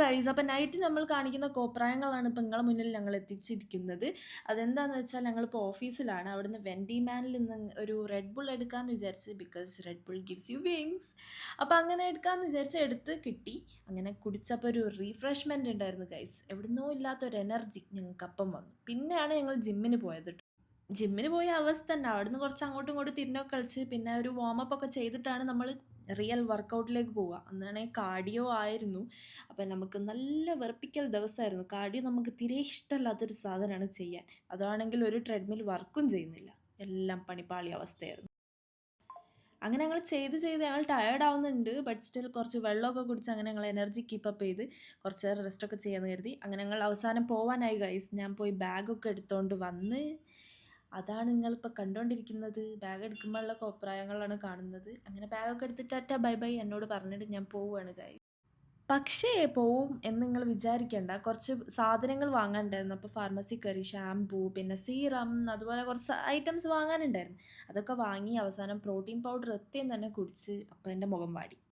Guys അപ്പം night നമ്മൾ കാണിക്കുന്ന കോപ്രായങ്ങളാണ് ഇപ്പോൾ നിങ്ങളെ മുന്നിൽ ഞങ്ങൾ എത്തിച്ചിരിക്കുന്നത്. അതെന്താണെന്ന് വെച്ചാൽ ഞങ്ങളിപ്പോൾ ഓഫീസിലാണ് അവിടുന്ന് വെൻഡി മാനിൽ നിന്ന് ഒരു റെഡ് ബുൾ എടുക്കാമെന്ന് വിചാരിച്ച് because Red Bull gives you wings അപ്പോൾ അങ്ങനെ എടുക്കാമെന്ന് വിചാരിച്ച് എടുത്ത് കിട്ടി. അങ്ങനെ കുടിച്ചപ്പോൾ ഒരു റീഫ്രഷ്മെന്റ് ഉണ്ടായിരുന്നു ഗൈസ് എവിടുന്നോ ഇല്ലാത്ത ഒരു എനർജി ഞങ്ങൾക്ക് അപ്പം വന്നു. പിന്നെയാണ് ഞങ്ങൾ ജിമ്മിന് പോയത് ജിമ്മിന് പോയ അവസ്ഥ തന്നെ. അവിടുന്ന് കുറച്ച് അങ്ങോട്ടും ഇങ്ങോട്ടും തിരിഞ്ഞൊക്കെ കളിച്ച് പിന്നെ ഒരു വാമപ്പ് ഒക്കെ ചെയ്തിട്ടാണ് നമ്മൾ റിയൽ വർക്കൗട്ടിലേക്ക് പോവുക. അന്നാണെങ്കിൽ കാർഡിയോ ആയിരുന്നു. അപ്പം നമുക്ക് നല്ല വെറുപ്പിക്കൽ ദിവസമായിരുന്നു. കാർഡിയോ നമുക്ക് തീരെ ഇഷ്ടമല്ലാത്തൊരു സാധനമാണ് ചെയ്യാൻ. അതാണെങ്കിൽ ഒരു ട്രെഡ്മിൽ വർക്കും ചെയ്യുന്നില്ല. എല്ലാം പണിപ്പാളി അവസ്ഥയായിരുന്നു. അങ്ങനെ ഞങ്ങൾ ചെയ്ത് ചെയ്ത് ഞങ്ങൾ ടയേർഡ് ആവുന്നുണ്ട്. ബട്ട് സ്റ്റിൽ കുറച്ച് വെള്ളമൊക്കെ കുടിച്ച് അങ്ങനെ ഞങ്ങൾ എനർജി കീപ്പപ്പ് ചെയ്ത് കുറച്ച് നേരം റെസ്റ്റൊക്കെ ചെയ്യാമെന്ന് കരുതി. അങ്ങനെ ഞങ്ങൾ അവസാനം പോവാനായി ഗൈസ് ഞാൻ പോയി ബാഗൊക്കെ എടുത്തുകൊണ്ട് വന്ന് അതാണ് നിങ്ങളിപ്പോൾ കണ്ടുകൊണ്ടിരിക്കുന്നത് ബാഗ് എടുക്കുമ്പോഴുള്ള കോപ്രായങ്ങളാണ് കാണുന്നത്. അങ്ങനെ ബാഗൊക്കെ എടുത്തിട്ട് അറ്റ ബൈ ബൈ എന്നോട് പറഞ്ഞിട്ട് ഞാൻ പോവുകയാണ് ഗൈസ് പക്ഷേ പോവും എന്ന് നിങ്ങൾ വിചാരിക്കേണ്ട. കുറച്ച് സാധനങ്ങൾ വാങ്ങാനുണ്ടായിരുന്നു. അപ്പോൾ ഫാർമസി കയറി ഷാംപൂ പിന്നെ സീറം അതുപോലെ കുറച്ച് ഐറ്റംസ് വാങ്ങാനുണ്ടായിരുന്നു. അതൊക്കെ വാങ്ങി അവസാനം പ്രോട്ടീൻ പൗഡർ എത്തിയും തന്നെ കുടിച്ച് അപ്പോൾ എന്റെ മുഖം വാടി.